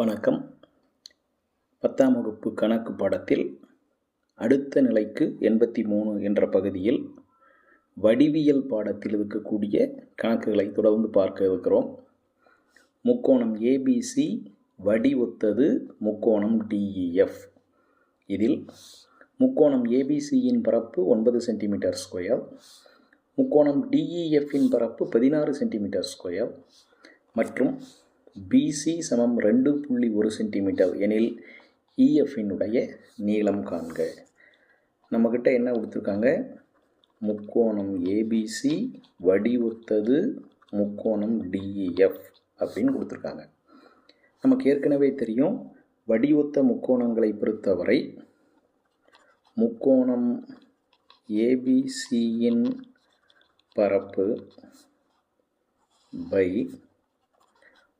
வணக்கம். பத்தாம் வகுப்பு கணக்கு பாடத்தில் அடுத்த நிலைக்கு எண்பத்தி மூணு என்ற பகுதியில் வடிவியல் பாடத்தில் இருக்கக்கூடிய கணக்குகளை தொடர்ந்து பார்க்க இருக்கிறோம். முக்கோணம் ஏபிசி வடிவொத்தது முக்கோணம் டிஇஎஃப் இதில் முக்கோணம் ஏபிசியின் பரப்பு ஒன்பது சென்டிமீட்டர் ஸ்கொயர் முக்கோணம் டிஇஎஃப்பின் பரப்பு பதினாறு சென்டிமீட்டர் ஸ்கொயர் மற்றும் பிசி சமம் ரெண்டு புள்ளி ஒரு சென்டிமீட்டர் எனில் இஎஃப்பினுடைய நீளம் காண்க. நம்மக்கிட்ட என்ன கொடுத்துருக்காங்க? முக்கோணம் ஏபிசி வடிவொத்தது முக்கோணம் டிஇஎஃப் அப்படின்னு கொடுத்துருக்காங்க. நமக்கு ஏற்கனவே தெரியும். வடிவொத்த முக்கோணங்களை பொறுத்தவரை முக்கோணம் ஏபிசியின் பரப்பு பை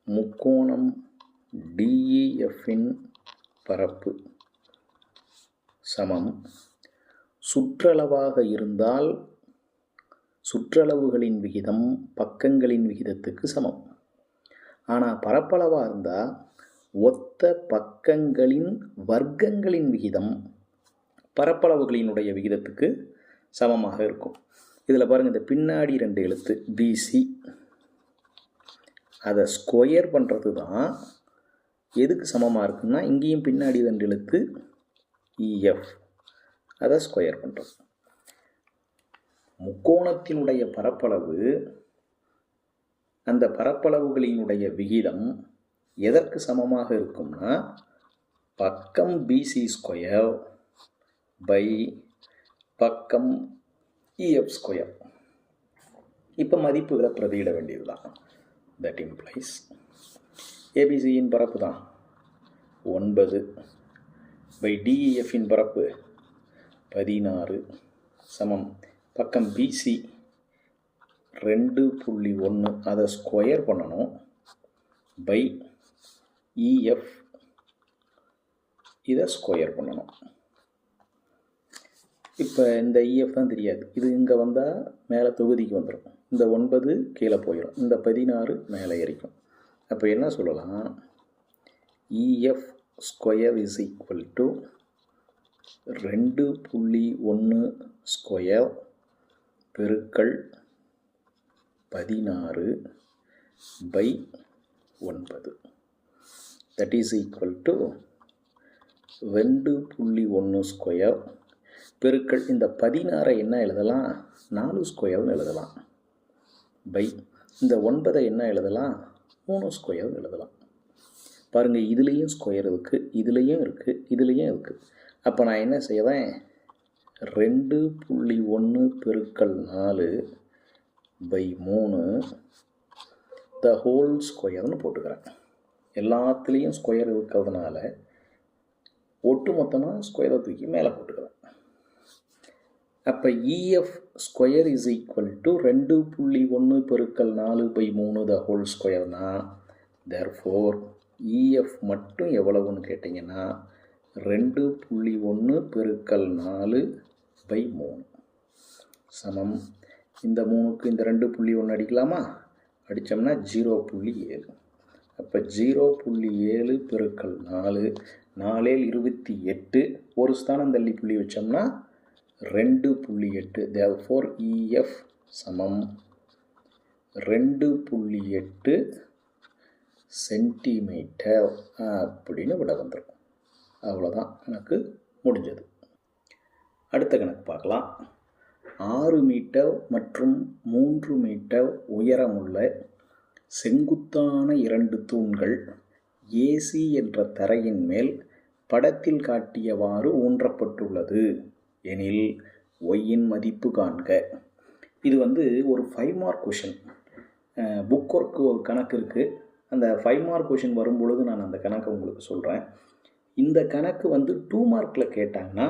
முக்கோணம் டிஇஎஃப்பின் பரப்பு சமம். சுற்றளவாக இருந்தால் சுற்றளவுகளின் விகிதம் பக்கங்களின் விகிதத்துக்கு சமம். ஆனால் பரப்பளவாக இருந்தால் ஒத்த பக்கங்களின் வர்க்கங்களின் விகிதம் பரப்பளவுகளினுடைய விகிதத்துக்கு சமமாக இருக்கும். இதில் பாருங்கள் இந்த பின்னாடி ரெண்டு எழுத்து பிசி அதை ஸ்கொயர் பண்ணுறது தான் எதுக்கு சமமாக இருக்குன்னா இங்கேயும் பின்னாடி ரெண்டு எழுத்து இஎஃப் அதை ஸ்கொயர் பண்ணுறது முக்கோணத்தினுடைய பரப்பளவு அந்த பரப்பளவுகளினுடைய விகிதம் எதற்கு சமமாக இருக்கும்னா பக்கம் பிசி ஸ்கொயர் பை பக்கம் இஎஃப் ஸ்கொயர் இப்போ மதிப்புகளை பிரதியிட வேண்டியது தான் தட் இம்ப்ளைஸ் ஏபிசியின் பரப்பு தான். ஒன்பது பை டிஇஎஃப்பின் பரப்பு பதினாறு சமம். பக்கம் பிசி ரெண்டு புள்ளி ஒன்று அதை ஸ்கொயர் பண்ணணும். பை இஎஃப் இதை ஸ்கொயர் பண்ணணும். இப்போ இந்த இஎஃப் தான் தெரியாது. இது இங்கே வந்தால் மேலே தொகுதிக்கு வந்துடும் இந்த ஒன்பது கீழே போயிடும் இந்த பதினாறு மேலே ஏறிக்கும் அப்போ என்ன சொல்லலாம்? EF square is equal to ரெண்டு புள்ளி ஒன்று ஸ்கொயர் பெருக்கள் பதினாறு பை ஒன்பது. தட் இஸ் ஈக்குவல் டு ரெண்டு புள்ளி ஒன்று ஸ்கொயர் பெருக்கள் இந்த பதினாறை என்ன எழுதலாம்? நாலு ஸ்கொயர்னு எழுதலாம். பை இந்த ஒன்பதை என்ன எழுதலாம்? மூணு ஸ்கொயர்னு எழுதலாம். பாருங்கள் இதுலேயும் ஸ்கொயர் இருக்குது இதுலேயும் இருக்குது இதுலேயும் இருக்குது அப்போ நான் என்ன செய்வேன்? ரெண்டு புள்ளி ஒன்று பெருக்கல் நாலு பை மூணு த ஹோல் ஸ்கொயர்னு போட்டுக்கிறேன். எல்லாத்துலேயும் ஸ்கொயர் இருக்கிறதுனால ஒட்டு மொத்தமாக ஸ்கொயரை தூக்கி மேலே போட்டுக்கிறேன். அப்போ EF square is equal to ரெண்டு புள்ளி ஒன்று பெருக்கல் நாலு பை மூணு த ஹோல் ஸ்கொயர்னா தேர் ஃபோர் இஎஃப் மட்டும் எவ்வளவுன்னு கேட்டிங்கன்னா ரெண்டு புள்ளி ஒன்று பெருக்கல் நாலு பை மூணு. சமம். இந்த மூணுக்கு இந்த ரெண்டு புள்ளி ஒன்று அடிக்கலாமா? அடித்தோம்னா ஜீரோ புள்ளி ஏழு. அப்போ ஜீரோ புள்ளி ஏழு பெருக்கல் நாலு நாலேல் இருபத்தி எட்டு ஒரு ஸ்தானம் தள்ளி புள்ளி வச்சோம்னா ரெண்டு புள்ளி எட்டு தேவ் ஃபோர் இஎஃப் சமம். ரெண்டு புள்ளி எட்டு சென்டிமீட்டர் அப்படின்னு விட வந்துடும் அவ்வளோதான் எனக்கு முடிஞ்சது. அடுத்த கணக்கு பார்க்கலாம். ஆறு மீட்டர் மற்றும் மூன்று மீட்டர் உயரமுள்ள செங்குத்தான இரண்டு தூண்கள் ஏசி என்ற தரையின் மேல் படத்தில் காட்டியவாறு ஊன்றப்பட்டுள்ளது. எனில் ஒய்யின் மதிப்பு காண்க. இது வந்து ஒரு five mark question book work ஒரு கணக்கு இருக்குது அந்த ஃபைவ் மார்க் கொஷின் வரும்பொழுது நான் அந்த கணக்கை உங்களுக்கு சொல்கிறேன் இந்த கணக்கு வந்து டூ மார்க்கில் கேட்டாங்கன்னா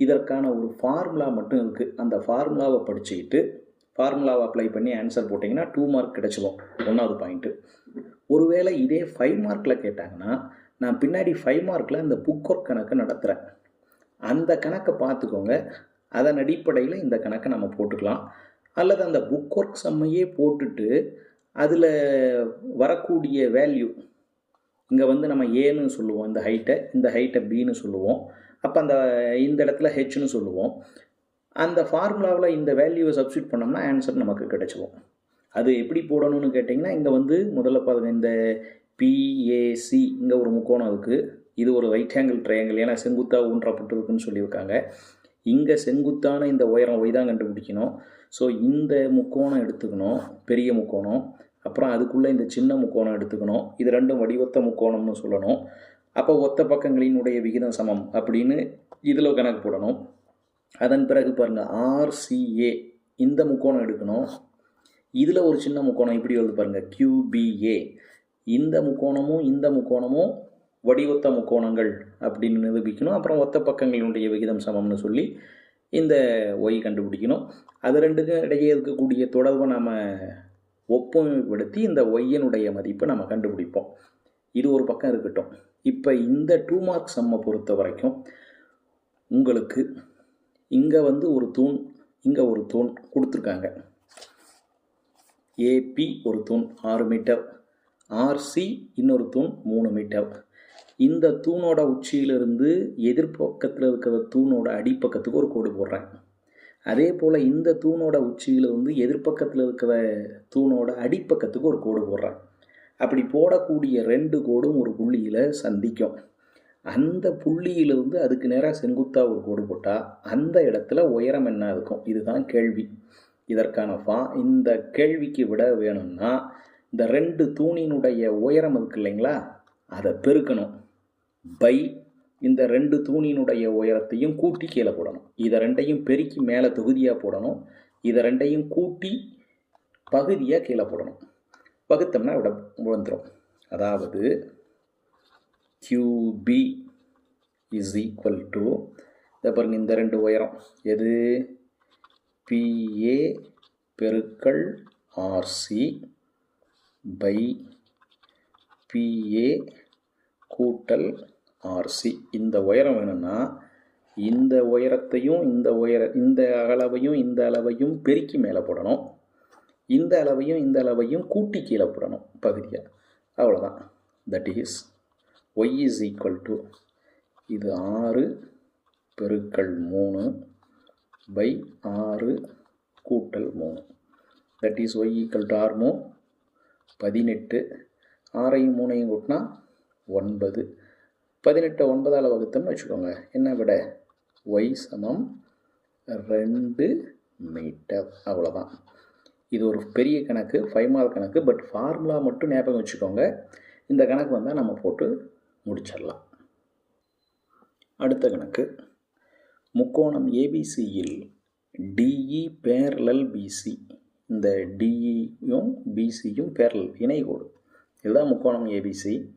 இதற்கான ஒரு ஃபார்முலா மட்டும் இருக்குது அந்த ஃபார்முலாவை படிச்சுக்கிட்டு ஃபார்முலாவை அப்ளை பண்ணி ஆன்சர் போட்டிங்கன்னா டூ மார்க் கிடச்சிடும் ஒன்றாவது பாயிண்ட்டு ஒருவேளை இதே ஃபைவ் மார்க்கில் கேட்டாங்கன்னா நான் பின்னாடி ஃபைவ் மார்க்கில் அந்த புக் ஒர்க் கணக்கு நடத்துகிறேன் அந்த கணக்கை பார்த்துக்கோங்க. அதன் அடிப்படையில் இந்த கணக்கை நம்ம போட்டுக்கலாம். அல்லது அந்த புக் ஒர்க் செம்மையே போட்டுட்டு அதில் வரக்கூடிய வேல்யூ இங்கே வந்து நம்ம ஏன்னு சொல்லுவோம். இந்த ஹைட்டை இந்த ஹைட்டை பின்னு சொல்லுவோம். அப்போ அந்த இந்த இடத்துல ஹெச்னு சொல்லுவோம். அந்த ஃபார்முலாவில் இந்த வேல்யூவை சப்ஸ்டியூட் பண்ணோம்னா ஆன்சர் நமக்கு கிடைச்சிடும் அது எப்படி போடணும்னு கேட்டிங்கன்னா இங்கே வந்து முதல்ல பாருங்க இந்த பிஏசி இங்கே ஒரு முக்கோணம் இருக்குது இது ஒரு ரைட் ஹேங்கிள் ட்ரையாங்கிள் ஏன்னா செங்குத்தாக ஊன்றப்பட்டிருக்குன்னு சொல்லியிருக்காங்க. இங்கே செங்குத்தான இந்த உயரம் ஒய் தான் கண்டுபிடிக்கணும். ஸோ இந்த முக்கோணம் எடுத்துக்கணும். பெரிய முக்கோணம். அப்புறம் அதுக்குள்ளே இந்த சின்ன முக்கோணம் எடுத்துக்கணும். இது ரெண்டும் வடிவத்த முக்கோணம்னு சொல்லணும். அப்போ ஒத்த பக்கங்களினுடைய விகிதம் சமம் அப்படின்னு இதில் கணக்கு போடணும். அதன் பிறகு பாருங்கள் ஆர்சிஏ இந்த முக்கோணம் எடுக்கணும். இதில் ஒரு சின்ன முக்கோணம் இப்படி வருது பாருங்கள் கியூபிஏ இந்த முக்கோணமும் இந்த முக்கோணமும் வடிவொத்த முக்கோணங்கள் அப்படின்னு நிரூபிக்கணும். அப்புறம் ஒத்த பக்கங்களினுடைய விகிதம் சமம்னு சொல்லி இந்த ஒய் கண்டுபிடிக்கணும். அது ரெண்டுக்கும் இடையே இருக்கக்கூடிய தொடர்பை நம்ம ஒப்புமைப்படுத்தி இந்த ஒய்யனுடைய மதிப்பை நம்ம கண்டுபிடிப்போம். இது ஒரு பக்கம் இருக்கட்டும். இப்போ இந்த டூ மார்க் சம்மை பொறுத்த வரைக்கும் உங்களுக்கு இங்கே வந்து ஒரு தூண் இங்கே ஒரு தூண் கொடுத்துருக்காங்க. ஏபி ஒரு தூண் ஆறு மீட்டர் ஆர்சி இன்னொரு தூண் மூணு மீட்டர் இந்த தூணோட உச்சியிலிருந்து எதிர்ப்பக்கத்தில் இருக்கிற தூணோட அடிப்பக்கத்துக்கு ஒரு கோடு போடுறேன் அதே போல் இந்த தூணோட உச்சியில் வந்து இருக்கிற தூணோட அடிப்பக்கத்துக்கு ஒரு கோடு போடுறேன் அப்படி போடக்கூடிய ரெண்டு கோடும் ஒரு புள்ளியில் சந்திக்கும். அந்த புள்ளியிலிருந்து அதுக்கு நேராக செங்குத்தாக ஒரு கோடு போட்டால் அந்த இடத்துல உயரம் என்ன இருக்கும்? இதுதான் கேள்வி. இதற்கான ஃபா இந்த கேள்விக்கு விட வேணும்னா இந்த ரெண்டு தூணினுடைய உயரம் இருக்கு இல்லைங்களா? அதை பெருக்கணும். பை இந்த ரெண்டு தூணினுடைய உயரத்தையும் கூட்டி கீழே போடணும். இதை ரெண்டையும் பெருக்கி மேலே தொகுதியாக போடணும். இதை ரெண்டையும் கூட்டி பகுதியாக கீழே போடணும். வகுத்தோம்னா விட வந்துடும் அதாவது கியூபி இஸ் ஈக்குவல் டு இதை பாருங்க இந்த ரெண்டு உயரம். எது? பிஏ பெருக்கல் ஆர்சி பை பிஏ கூட்டல் ஆர்சி இந்த உயரம் வேணும்னா இந்த உயரத்தையும் இந்த உயர இந்த அளவையும் இந்த அளவையும் பெருக்கி மேலே போடணும். இந்த அளவையும் இந்த அளவையும் கூட்டி கீழே போடணும் பகுதியாக அவ்வளோதான் that is Y is equal to இது ஆறு பெருக்கல் மூணு பை ஆறு கூட்டல் மூணு. That is Y equal to R மூ பதினெட்டு. ஆறையும் மூணையும் கூட்டினா ஒன்பது. பதினெட்டை ஒன்பதால் வகுத்தோம்னு வச்சுக்கோங்க. என்ன விட? ஒய் சமம் ரெண்டு மீட்டர். அவ்வளோதான் இது ஒரு பெரிய கணக்கு ஃபைவ் மார்க் கணக்கு பட் ஃபார்முலா மட்டும் ஞாபகம் வச்சுக்கோங்க. இந்த கணக்கு வந்தால் நம்ம போட்டு முடிச்சிடலாம். அடுத்த கணக்கு. முக்கோணம் ஏபிசியில் டிஇ பேரலல் பிசி இந்த டிஇயும் பிசியும் பேரலல் இணைகோடு. இதுதான் முக்கோணம் ஏபிசி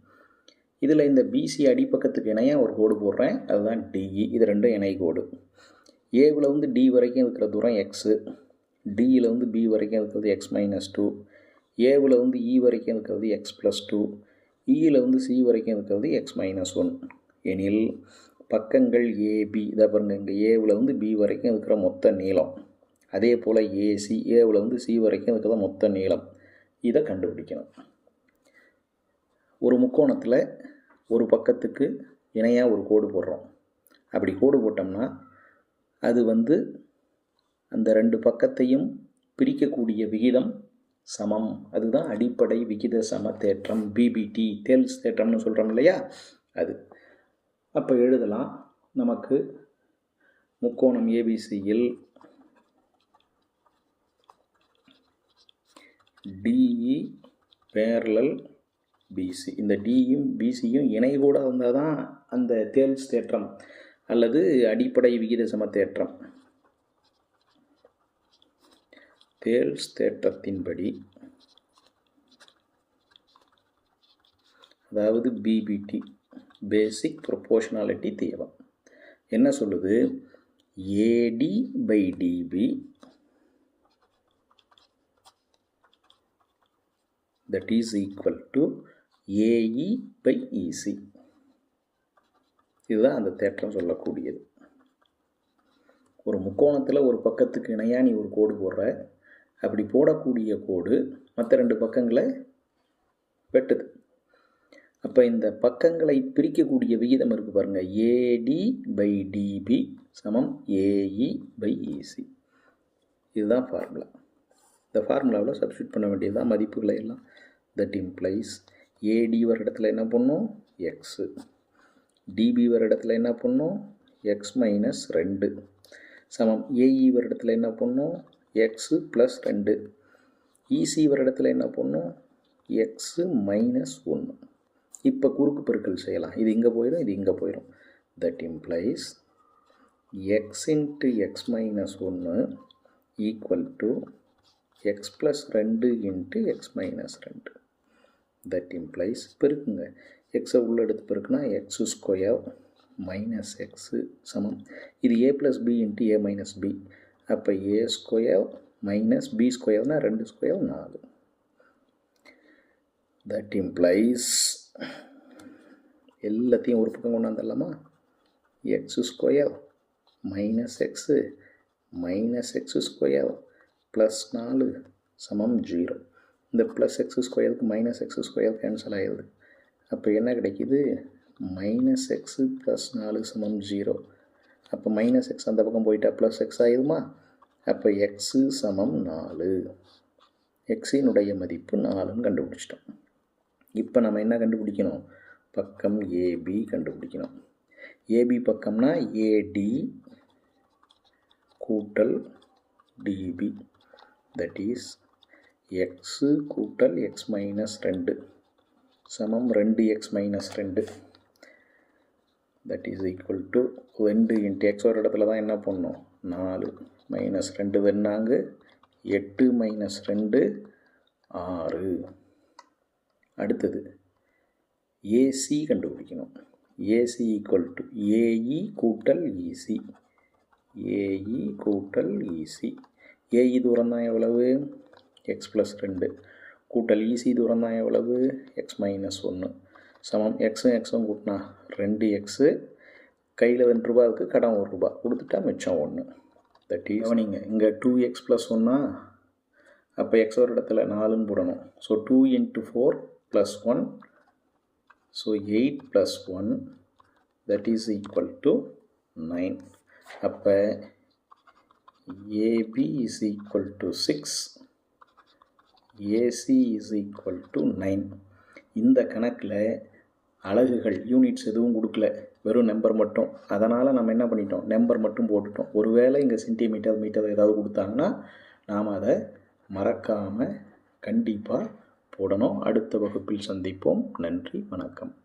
இதில் இந்த பிசி அடிப்பக்கத்துக்கு இணையாக ஒரு கோடு போடுறேன். அதுதான் டிஇ இது ரெண்டும் இணை கோடு. ஏவில் வந்து டி வரைக்கும் இருக்கிற தூரம் எக்ஸு டியில் வந்து பி வரைக்கும் இருக்கிறது எக்ஸ் மைனஸ் டூ ஏவில் வந்து இ வரைக்கும் இருக்கிறது எக்ஸ் ப்ளஸ் டூ இயில் வந்து சி வரைக்கும் இருக்கிறது எக்ஸ் மைனஸ் ஒன் எனில் பக்கங்கள் ஏபி இதை பாருங்க இங்கே ஏவில் வந்து பி வரைக்கும் இருக்கிற மொத்த நீளம். அதே போல் ஏசி ஏவில் வந்து சி வரைக்கும் இருக்கிற மொத்த நீளம். இதை கண்டுபிடிக்கணும். ஒரு முக்கோணத்தில் ஒரு பக்கத்துக்கு இணையாக ஒரு கோடு போடுறோம். அப்படி கோடு போட்டோம்னா அது வந்து அந்த ரெண்டு பக்கத்தையும் பிரிக்கக்கூடிய விகிதம் சமம். அதுதான் அடிப்படை விகித சம தேற்றம் பிபிடி தேல்ஸ் தேற்றம்னு சொல்கிறோம் இல்லையா? அது. அப்போ எழுதலாம் நமக்கு முக்கோணம் ஏபிசியில் டிஇ பேரலல் பிசி இந்த டியும் பிசியும் இணைகூட இருந்தால் தான் அந்த தேல்ஸ் தேற்றம் அல்லது அடிப்படை விகித சம தேற்றம். தேல்ஸ் தேற்றத்தின்படி அதாவது பிபிடி பேசிக் ப்ரொபோஷனாலிட்டி தேவை என்ன சொல்லுது? AD by DB that is equal to AE by EC இதுதான் அந்த தேற்றம் சொல்லக்கூடியது. ஒரு முக்கோணத்தில் ஒரு பக்கத்துக்கு இணையாக நீ ஒரு கோடு போடுற அப்படி போடக்கூடிய கோடு மற்ற ரெண்டு பக்கங்களை வெட்டுது. அப்போ இந்த பக்கங்களை பிரிக்கக்கூடிய விகிதம் இருக்குது பாருங்கள் ஏடி பை டிபி சமம் ஏஇ பை இசி இதுதான் ஃபார்முலா இந்த ஃபார்முலாவில் சப்ஸ்டியூட் பண்ண வேண்டியதுதான் மதிப்புகளை எல்லாம். தட் இம்ப்ளைஸ் ஏடி வர இடத்துல என்ன பண்ணும்? எக்ஸு டிபி வர இடத்துல என்ன பண்ணும்? எக்ஸ் மைனஸ் ரெண்டு. சமம். ஏஇ வர இடத்துல என்ன பண்ணும்? எக்ஸு ப்ளஸ் ரெண்டு. இசி வர இடத்துல என்ன பண்ணும்? எக்ஸு மைனஸ் ஒன்று இப்போ குறுக்கு பெருக்கல் செய்யலாம். இது இங்கே போயிடும் இது இங்கே போயிடும் that implies X into X minus ஒன்று ஈக்குவல் டு எக்ஸ் ப்ளஸ் ரெண்டு இன்ட்டு எக்ஸ் மைனஸ் ரெண்டு. தட் இம்ப்ளைஸ் பெருக்குங்க. எக்ஸை உள்ள எடுத்து பெருக்குனா எக்ஸு ஸ்கொயர் மைனஸ் எக்ஸு சமம். இது A plus B into A minus B அப்போ ஏ ஸ்கொயர் மைனஸ் பி ஸ்கொயர்னால் ரெண்டு ஸ்கொயர் நாலு. தட் இம்ப்ளைஸ் எல்லாத்தையும் ஒரு பக்கம் கொண்டு வந்துடலாமா? X square minus X minus X square plus நாலு சமம் ஜீரோ. இந்த ப்ளஸ் எக்ஸ் ஸ்கொயருக்கு மைனஸ் எக்ஸ் ஸ்கொயர் கேன்சல் ஆகிடுது அப்போ என்ன கிடைக்கிது? மைனஸ் எக்ஸு ப்ளஸ் நாலு சமம் ஜீரோ அப்போ மைனஸ் எக்ஸ் அந்த பக்கம் போயிட்டா ப்ளஸ் எக்ஸ் ஆகிடுமா அப்போ எக்ஸு சமம் நாலு. எக்ஸினுடைய மதிப்பு நாலுன்னு கண்டுபிடிச்சிட்டோம். இப்போ நம்ம என்ன கண்டுபிடிக்கணும்? பக்கம் ஏபி கண்டுபிடிக்கணும். ஏபி பக்கம்னா ஏடி கூட்டல் டிபி தட் இஸ் எக்ஸு கூட்டல் எக்ஸ் மைனஸ் ரெண்டு. சமம் ரெண்டு எக்ஸ் மைனஸ் ரெண்டு. தட் இஸ் ஈக்குவல் டு ரெண்டு இன்ட்டு எக்ஸ் ஒரு இடத்துல தான் என்ன பண்ணோம்? நாலு. மைனஸ் ரெண்டு வெண்ணாங்க எட்டு மைனஸ் ரெண்டு ஆறு. அடுத்தது ஏசி கண்டுபிடிக்கணும். ஏசி ஈக்குவல் டு ஏஇ கூட்டல் இசி ஏஇ கூட்டல் இசி ஏஇ தூரம் தான் எவ்வளவு? எக்ஸ் ப்ளஸ் ரெண்டு. கூட்டல் ஈஸி தூரம் தான் எவ்வளவு? எக்ஸ் மைனஸ் ஒன்று சமம். எக்ஸும் எக்ஸும் கூட்டினா ரெண்டு எக்ஸு கையில் ரெண்டு ரூபா இருக்குது கடன் ஒரு ரூபா. கொடுத்துட்டா மிச்சம் ஒன்று தட் இஸ் நீங்கள் இங்கே டூ எக்ஸ் ப்ளஸ் ஒன்னா அப்போ எக்ஸ் ஒரு இடத்துல நாலுன்னு போடணும். So two into four plus one so eight plus one that is equal to nine அப்போ AB is equal to six AC is equal to nine இந்த கணக்கில் அலகுகள் யூனிட்ஸ் எதுவும் கொடுக்கல. வெறும் நம்பர் மட்டும். அதனால் நம்ம என்ன பண்ணிட்டோம்? நம்பர் மட்டும் போட்டுட்டோம். ஒருவேளை இங்கே சென்டிமீட்டர் மீட்டர் ஏதாவது கொடுத்தாங்கன்னா நாம் அதை மறக்காமல் கண்டிப்பாக போடணும். அடுத்த வகுப்பில் சந்திப்போம். நன்றி வணக்கம்.